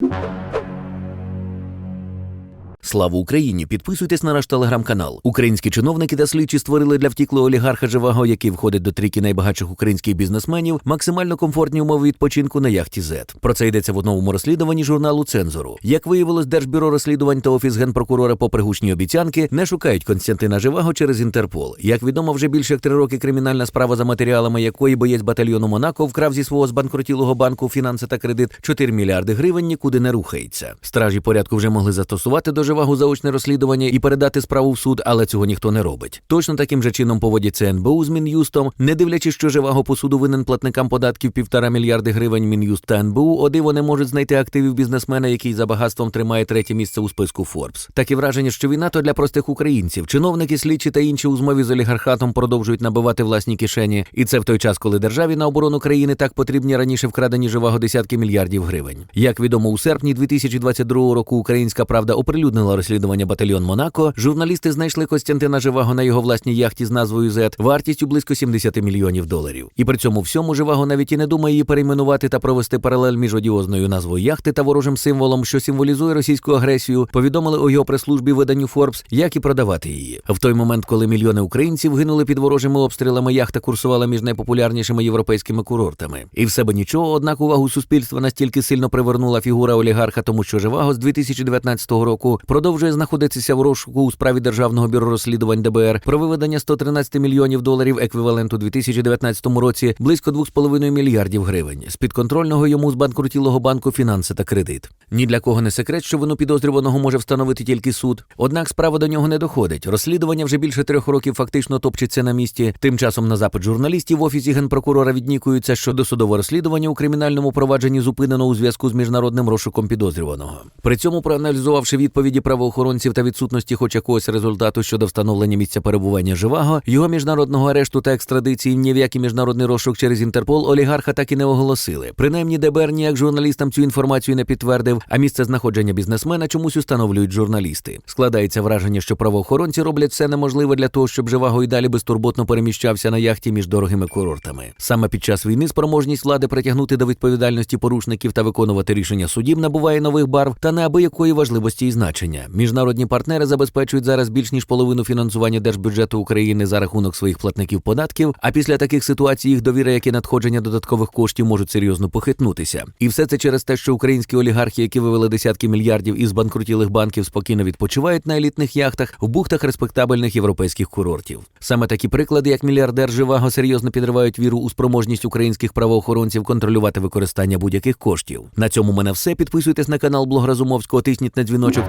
you. Слава Україні! Підписуйтесь на наш телеграм-канал. Українські чиновники та слідчі створили для втіклого олігарха Живаго, який входить до трійки найбагатших українських бізнесменів, максимально комфортні умови відпочинку на яхті Z. Про це йдеться в одному розслідуванні журналу Цензору. Як виявилось, Держбюро розслідувань та офіс генпрокурора попри гучні обіцянки не шукають Константина Живаго через Інтерпол. Як відомо, вже більше як три роки кримінальна справа за матеріалами якої боєць батальйону Монако вкрав зі свого збанкрутілого банку фінанси та кредит 4 мільярди гривень нікуди не рухається. Стражі порядку вже могли застосувати до Живаго заочне розслідування і передати справу в суд, але цього ніхто не робить. Точно таким же чином поводяться НБУ з Мін'юстом, не дивлячись, що Живаго по суду винен платникам податків півтора мільярди гривень. Мін'юст та НБУ о диво не можуть знайти активів бізнесмена, який за багатством тримає третє місце у списку Форбс. Таке враження, що війна то для простих українців. Чиновники, слідчі та інші у змові з олігархатом продовжують набивати власні кишені, і це в той час, коли державі на оборону країни так потрібні раніше вкрадені живаго десятки мільярдів гривень. Як відомо, у серпні 2022 року Українська правда оприлюднила розслідування батальйон Монако. Журналісти знайшли Костянтина Живаго на його власній яхті з назвою Z вартістю близько 70 мільйонів доларів. І при цьому всьому Живаго навіть і не думає її перейменувати та провести паралель між одіозною назвою яхти та ворожим символом, що символізує російську агресію. Повідомили у його прес-службі виданню Forbes, як і продавати її. В той момент, коли мільйони українців гинули під ворожими обстрілами, яхта курсувала між найпопулярнішими європейськими курортами. І в себе нічого, однак увагу суспільства настільки сильно привернула фігура олігарха, тому що Живаго з 2019 року продовжує знаходитися в розшуку у справі Державного бюро розслідувань ДБР про виведення 113 мільйонів доларів еквіваленту у 2019 році близько 2,5 мільярдів гривень з підконтрольного йому збанкрутілого банку фінанси та кредит. Ні для кого не секрет, що вину підозрюваного може встановити тільки суд. Однак справа до нього не доходить. Розслідування вже більше трьох років фактично топчеться на місці. Тим часом на запит журналістів в офісі генпрокурора віднікуються, що досудове розслідування у кримінальному провадженні зупинено у зв'язку з міжнародним розшуком підозрюваного. При цьому, проаналізувавши відповіді правоохоронців та відсутності хоч якогось результату щодо встановлення місця перебування живаго, його міжнародного арешту та екстрадиції ні в який міжнародний розшук через Інтерпол олігарха так і не оголосили. Принаймні, ДБР ніяк журналістам цю інформацію не підтвердив, а місце знаходження бізнесмена чомусь установлюють журналісти. Складається враження, що правоохоронці роблять все неможливе для того, щоб живаго й далі безтурботно переміщався на яхті між дорогими курортами. Саме під час війни спроможність влади притягнути до відповідальності порушників та виконувати рішення судів набуває нових барв та неабиякої важливості і значення. Міжнародні партнери забезпечують зараз більш ніж половину фінансування держбюджету України за рахунок своїх платників податків. А після таких ситуацій їх довіра, як і надходження додаткових коштів можуть серйозно похитнутися. І все це через те, що українські олігархи, які вивели десятки мільярдів із банкрутілих банків, спокійно відпочивають на елітних яхтах в бухтах респектабельних європейських курортів. Саме такі приклади, як мільярдер Живаго, серйозно підривають віру у спроможність українських правоохоронців контролювати використання будь-яких коштів. На цьому мене все. Підписуйтесь на канал Блог Разумовського, тисніть на дзвіночок.